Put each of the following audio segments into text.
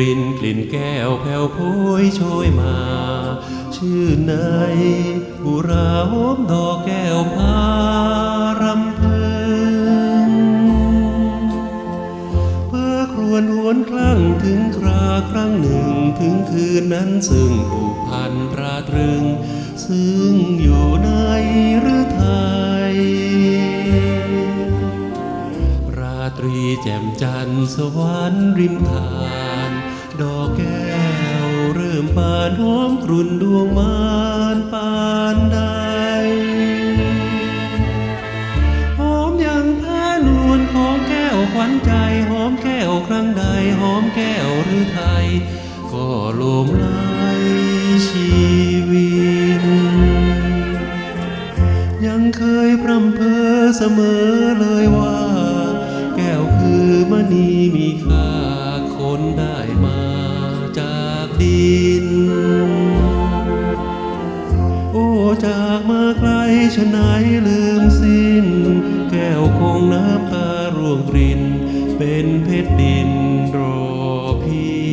รินกลิ่นแก้วแผ่วโพยโชยมา ชื่อในบุราหอมดอกแก้วพารำพึงเพื่อครวญหวนครั้งถึงคราครั้งหนึ่งถึงคืนนั้นซึ่งผูกพันตราตรึง ซึ่งอยู่ในหรือไทยราตรีแจ่มจันทร์สวรรค์ริมทานดอกแก้ว เริ่านหอมกรุ่นดวงมานปานใดหอมย่างผ้านวลของแก้วขวัญใจหอมแก้วครั้งใดหอมแก้วหรือไทย ก็โลมไหลชีวิตยังเคยพร่ำเพ้อเสมอเลยว่า แก้วคือมณีมีค่าคนได้มาจาก ดิน โอ้จากมาไกลชะไหนลืมสิ้น แก้วคงน้ำตาร่วงริน เป็นเพชรดินรอพี่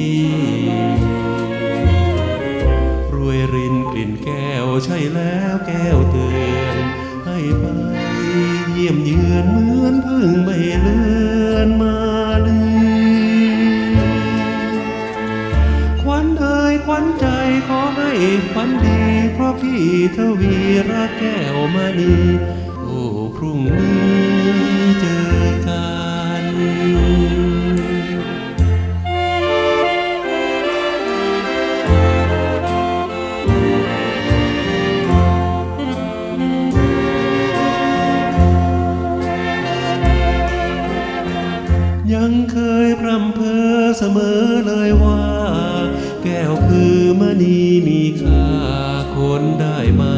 รวยรินกลิ่นแก้วใช่แล้วแก้วเตือน วันใจขอให้ควันดี เพราะพี่ทวีรักแก้วมณีโอ้พรุ่งนี้เจอกันยังเคยพร่ำเพ้อเสมอเลยว่า แก้วคือมณีมีค่าคนได้มา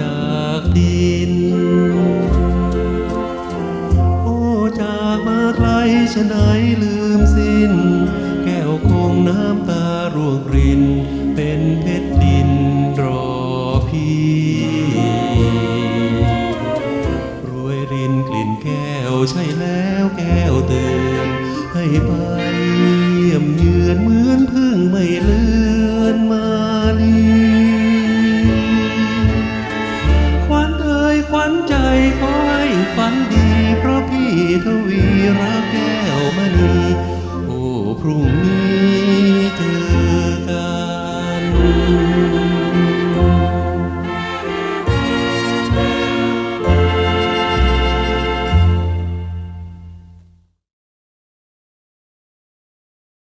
จากดิน โอ้จากมาไกลชนไหนลืมสิ้น แก้วคงน้ำตาร่วงริน เป็นเพชรดินรอพี่รวยรินกลิ่นแก้วใช่แล้วแก้วเตือนให้ไปันใจคอยฝันดี เพราะพี่ทวีรักแก้วมณีโอ้พรุ่งนี้